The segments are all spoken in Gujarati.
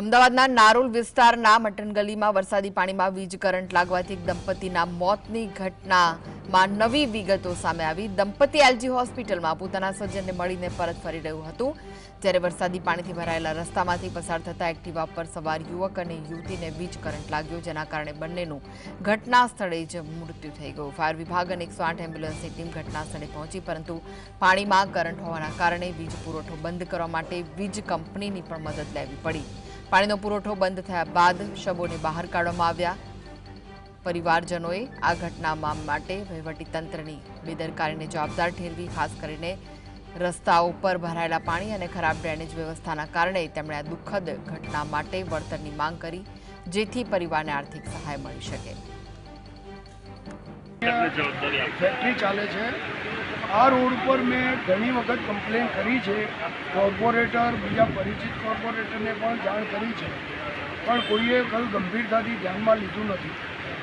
અમદાવાદના નારોલ વિસ્તારના મટન ગલીમાં વરસાદી પાણીમાં વીજ કરંટ લાગવાથી એક દંપતીના મોતની ઘટનામાં નવી વિગતો સામે આવી. દંપતી એલજી હોસ્પિટલમાં પોતાના સ્વજનને મળીને પરત ફરી રહ્યું હતું. જ્યારે વરસાદી પાણીથી ભરાયેલા રસ્તામાંથી પસાર થતા એક્ટિવા પર સવાર યુવક અને યુવતીને વીજ કરંટ લાગ્યો, જેના કારણે બંનેનું ઘટના સ્થળે જ મૃત્યુ થઈ ગયું. ફાયર વિભાગ અને એકસો આઠ એમ્બ્યુલન્સની ટીમ ઘટના સ્થળે પહોંચી, પરંતુ પાણીમાં કરંટ હોવાના કારણે વીજ પુરવઠો બંધ કરવા માટે વીજ કંપનીની પણ મદદ લેવી પડી. પાણીનો પુરવઠો બંધ થયા બાદ શબોને બહાર કાઢવામાં આવ્યા. પરિવારજનોએ આ ઘટનામાં માટે વહીવટીતંત્રની બેદરકારીને જવાબદાર ઠેરવી, ખાસ કરીને રસ્તાઓ પર ભરાયેલા પાણી અને ખરાબ ડ્રેનેજ વ્યવસ્થાના કારણે તેમણે આ દુઃખદ ઘટના માટે વળતરની માંગ કરી, જેથી પરિવારને આર્થિક સહાય મળી શકે. ફેક્ટરી ચાલે છે? આ રોડ પર મેં ઘણી વખત કમ્પ્લેન કરી છે. કોર્પોરેટર બીજા પરિચિત કોર્પોરેટરને પણ જાણ કરી છે. પણ કોઈએ કયું ગંભીરતાથી ધ્યાનમાં લીધું નથી.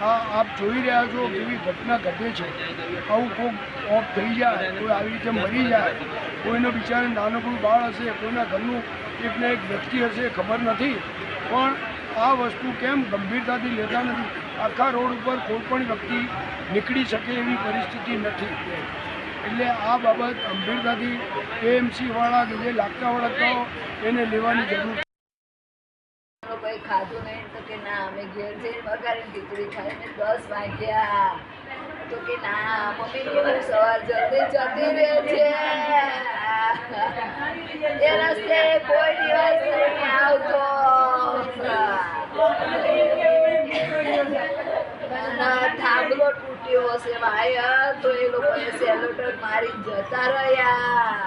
આ આપ જોઈ રહ્યા છો કેવી ઘટના ઘટે છે. આવું કોઈક ઓફ થઈ જાય, કોઈ આવી રીતે મરી જાય, કોઈનો બિચારે નાનકડું બાળ હશે, કોઈના ઘરનું એકને એક વ્યક્તિ હશે, ખબર નથી. પણ આ વસ્તુ કેમ ગંભીરતાથી લેતા નથી? આખા રોડ ઉપર કોઈ પણ વ્યક્તિ નીકળી શકે એવી પરિસ્થિતિ નથી. એટલે આ બાબત ગંભીરતાથી એએમસી વાળા કે જે લાગતા વળગતા એને લેવાની જરૂર લોકોએ ખાધું નહીં તો કે ના, અમે ઘેર જઈને વઘારીને ખીચડી ખાઈને દસ વાગ્યા. તો કે ના, મમ્મી સવાર જતી રહે છે એ રસ્તે કોઈ આવતો. હશે વાયર તો એ લોકોએ સેલોટર મારી જતા રહ્યા.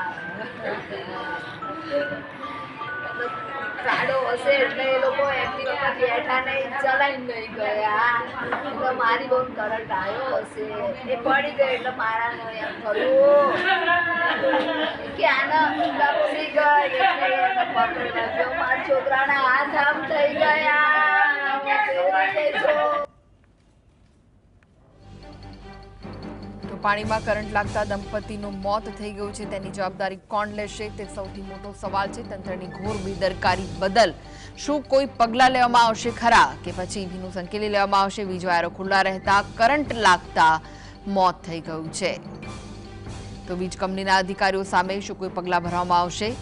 ખાડો હશે એટલે એ લોકો વખત બેઠા નહીં ચલાઈ નહીં ગયા. એટલે મારી બહુ કરંટ આવ્યો હશે. એ પડી ગયો એટલે મારાનો એમ થયું. કે આના લપસી ગઈ એટલે એને પકડવા ગયો. મારા છોકરાના હાથ આમ થઈ ગયા. પાણીમાં કરંટ લાગતા દંપતીનું મોત થઈ ગયું છે. તેની જવાબદારી કોણ લેશે? તે સૌથી મોટો સવાલ છે તંત્રની ઘોર બેદરકારી બદલ. શું કોઈ પગલાં લેવામાં આવશે ખરા? કે પછી ભીનું સંકેલી લેવામાં આવશે? વીજ વાયરો ખુલ્લા રહેતા, કરંટ લાગતા મોત થઈ ગયું છે. તો વીજ કંપનીના અધિકારીઓ સામે શું કોઈ પગલાં ભરવામાં આવશે?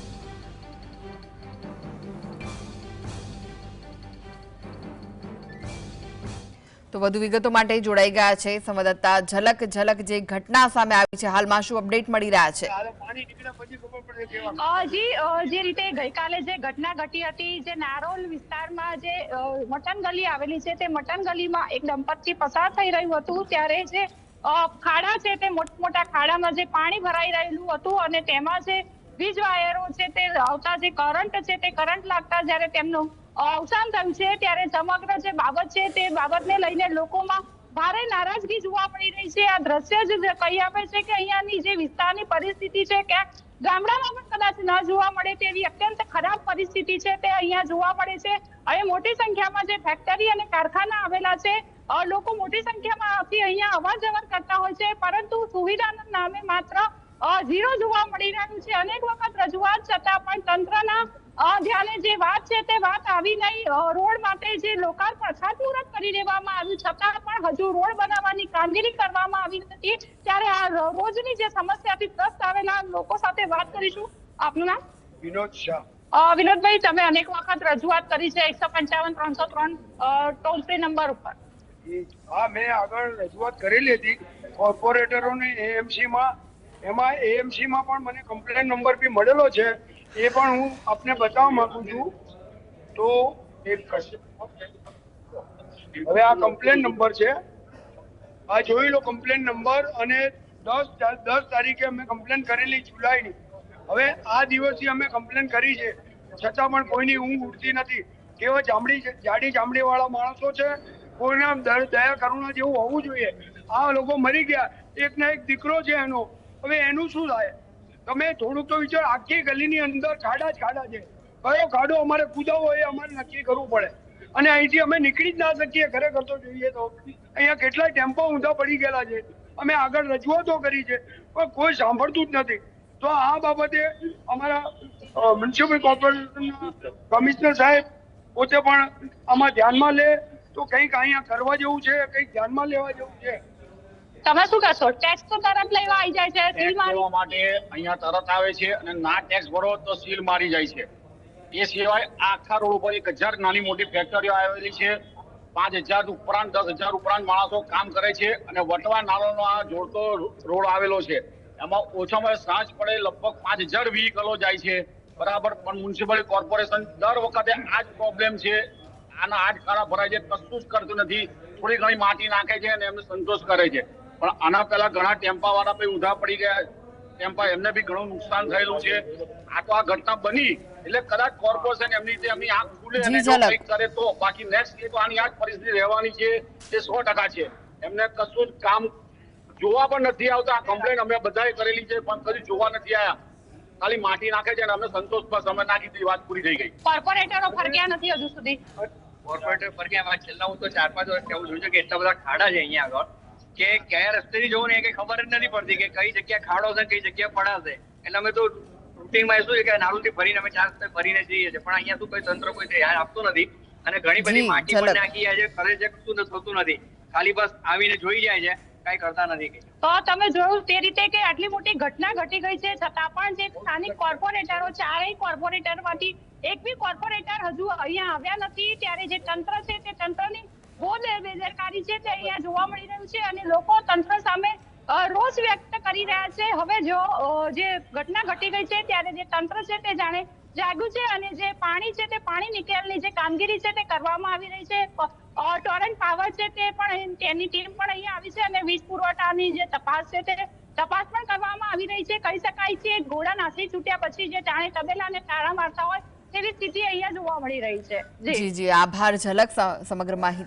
તો વધુ વિગતો માટે જોડાઈ ગયા છે સંવાદદાતા ઝલક ઝલક જે ઘટના સામે આવી છે. હાલમાં શું અપડેટ મળી રહ્યા છે? જી જે રીતે ગઈકાલે જે ઘટના ઘટી હતી જે નારોલ વિસ્તારમાં જે મટન ગલી આવેલી છે તે મટન ગલીમાં એક દંપતી પસાર થઈ રહ્યું હતું. ત્યારે જે ખાડા છે તે મોટા મોટા ખાડામાં જે પાણી ભરાઈ રહેલું હતું અને તેમાં જે વીજ વાયરો છે તે આવતા જે કરંટ છે તે કરંટ લાગતા જ્યારે તેમનું અવસાન થયું છે ત્યારે સમગ્ર જે બાબત છે તે બાબતને લઈને લોકોમાં ભારે નારાજગી જોવા મળી રહી છે. આ દ્રશ્ય જ કહી આપે છે કે અહીંયાની જે વિસ્તારની પરિસ્થિતિ છે ક્યાંક ગામડામાં પણ કદાચ ન જોવા મળે તેવી અત્યંત ખરાબ પરિસ્થિતિ છે તે અહીંયા જોવા મળે છે. અહીં મોટી સંખ્યામાં જે ફેક્ટરી અને કારખાના આવેલા છે લોકો મોટી સંખ્યામાંથી અહીંયા અવર જવર કરતા હોય છે, પરંતુ સુવિધાના નામે માત્ર ઝીરો જોવા મળી રહ્યું છે. અનેક વખત રજૂઆત છતાં પણ તંત્રના ધ્યાને જે વાત છે તે વાત આવી નહીં. રોડ માટે જે લોકાર્પણ ખાતમુહૂર્ત કરી દેવામાં આવ્યું છતાં પણ હજુ રોડ બનાવવાની કામગીરી કરવામાં આવી નથી. ત્યારે આ રોજની જે સમસ્યાથી ત્રસ્ત આવેલા લોકો સાથે વાત કરીશું. આપનું નામ? વિનોદ શાહ. વિનોદભાઈ તમે અનેક વખત રજૂઆત કરી છે એકસો પંચાવન ત્રણસો ત્રણ ટોલ ફ્રી નંબર ઉપર. હા મેં આગળ રજૂઆત કરેલી હતી. કોર્પોરેટરોને એએમસી માં એમાં એએમસી માં પણ મને કમ્પ્લેન નંબર બી મળેલો છે. એ પણ હું આપને બતાવવા માંગુ છું. તો એક કરશે હવે આ કમ્પ્લેન નંબર છે. આ જોઈ લો કમ્પ્લેન નંબર અને દસ દસ તારીખે અમે કમ્પ્લેન કરેલી જુલાઈની. હવે આ દિવસથી અમે કમ્પ્લેન કરી છે. છતાં પણ કોઈની ઊંઘ ઉડતી નથી. કેવા ચામડી જાડી ચામડી વાળા માણસો છે. કોઈના દયા કરુણા જેવું હોવું જોઈએ. આ લોકો મરી ગયા. એક ના એક દીકરો છે એનો. હવે એનું શું થાય? તમે થોડુંક તો વિચાર, આખી ગલીની અંદર ખાડા જ ખાડા છે. કયો ખાડો અમારે કૂદાવો એ અમારે નક્કી કરવું પડે. અને અહીંથી અમે નીકળી જ ના શકીએ, ખરેખર તો જોઈએ તો. અહીંયા કેટલાય ટેમ્પો ઊંધા પડી ગયેલા છે. અમે આગળ રજૂઆતો કરી છે, પણ કોઈ સાંભળતું જ નથી. તો આ બાબતે અમારા મ્યુનિસિપલ કોર્પોરેશનના કમિશનર સાહેબ પોતે પણ આમાં ધ્યાનમાં લે. તો કંઈક અહીંયા કરવા જેવું છે, કંઈક ધ્યાનમાં લેવા જેવું છે. તમે શું કહેશો ટેક્સ તો તરત લેવા આવી જાય છે સીલ મારવા માટે અહીંયા તરત આવે છે અને ના ટેક્સ ભરો તો સીલ મારી જાય છે. એ સિવાય આખા રોડ ઉપર એક હજાર નાની મોટી ફેક્ટરીઓ આવેલી છે. પાંચ હજાર ઉપરાંત દસ હજાર ઉપરાંત માણસો કામ કરે છે અને વટવા નાળાનો આ જોડતો રોડ આવેલો છે. એમાં ઓછામાં સાંજ પડે લગભગ પાંચ હજાર વ્હીકલો જાય છે. બરાબર? પણ મ્યુનિસિપલ કોર્પોરેશન દર વખતે આ જ પ્રોબ્લેમ છે. આના આજ ખાડા ભરાય છે. કશું જ કરતું નથી. થોડી ઘણી માટી નાખે છે અને એમને સંતોષ કરે છે. પણ આના પહેલા ઘણા ટેમ્પા વાળા ભાઈ ઉધા પડી ગયા. ટેમ્પા એમને બી ઘણું નુકસાન થયેલું છે. આ તો આ ઘટના બની. એટલે કદાચ કોર્પોરેશન એમની રીતે એમની આંખ ખુલે અને. કંઈક કરે તો. બાકી નેક્સ્ટ તો આની આ જ પરિસ્થિતિ રહેવાની છે. તે સો ટકા છે. એમને કશું જ કામ જોવા પણ નથી આવતા. કમ્પ્લેન અમે બધાએ કરેલી છે પણ કદી જોવા નથી આવ્યા ખાલી માટી નાખે છે અને અમે સંતોષ બસ. અમે નાખી દીધી વાત પૂરી થઈ ગઈ. કોર્પોરેટરો ફરક્યા નથી હજુ સુધી? કોર્પોરેટર ફરક્યા છેલ્લા હું તો ચાર પાંચ વર્ષ એવું જોયું છે કે એટલા બધા ખાડા છે અહીંયા આગળ. કે કયા રસ્તેથી જવું ને એ કઈ ખબર જ નથી પડતી કે કઈ જગ્યા ખાડો છે કઈ જગ્યા પડાશે એટલે અમે તો રૂટીનમાં શું છે કે નાળુથી ભરીને અમે ચાર રસ્તે ભરીને જઈએ છીએ. પણ અહીંયા શું કોઈ તંત્ર કોઈ ધ્યાન આપતું નથી અને ઘણી બધી માટી પણ નાખી જાય છે કરે છે કશું થતું નથી. ખાલી બસ આવીને જોઈ જાય છે કઈ કરતા નથી તો તમે જોયું તે રીતે કે આટલી મોટી ઘટના ઘટી ગઈ છે છતાં પણ જે સ્થાનિક કોર્પોરેટરો ચારેય કોર્પોરેટરમાંથી એક બી કોર્પોરેટર હજુ અહીંયા આવ્યા નથી. ત્યારે જે તંત્ર છે તે તંત્રની બહુ બેદરકારી છે તે અહીંયા જોવા મળી રહ્યું છે અને લોકો તંત્ર સામે રોષ વ્યક્ત કરી રહ્યા છે. હવે જો જે ઘટના ઘટી ગઈ છે ત્યારે જે તંત્ર છે તે જાણે જાગ્યું છે અને જે પાણી છે તે પાણી નિકાલની જે કામગીરી છે તે કરવામાં આવી રહી છે. ટોરેન્ટ પાવર છે તે પણ તેની ટીમ પણ અહીંયા આવી છે અને વીજ પુરવઠાની જે તપાસ છે તે તપાસ પણ કરવામાં આવી રહી છે. કહી શકાય છે ઘોડા નાસી છૂટ્યા પછી જે જાણે તબેલા અને તાળા મારતા હોય તેવી સ્થિતિ અહીંયા જોવા મળી રહી છે. જી. જી આભાર. ઝલક સમગ્ર માહિતી.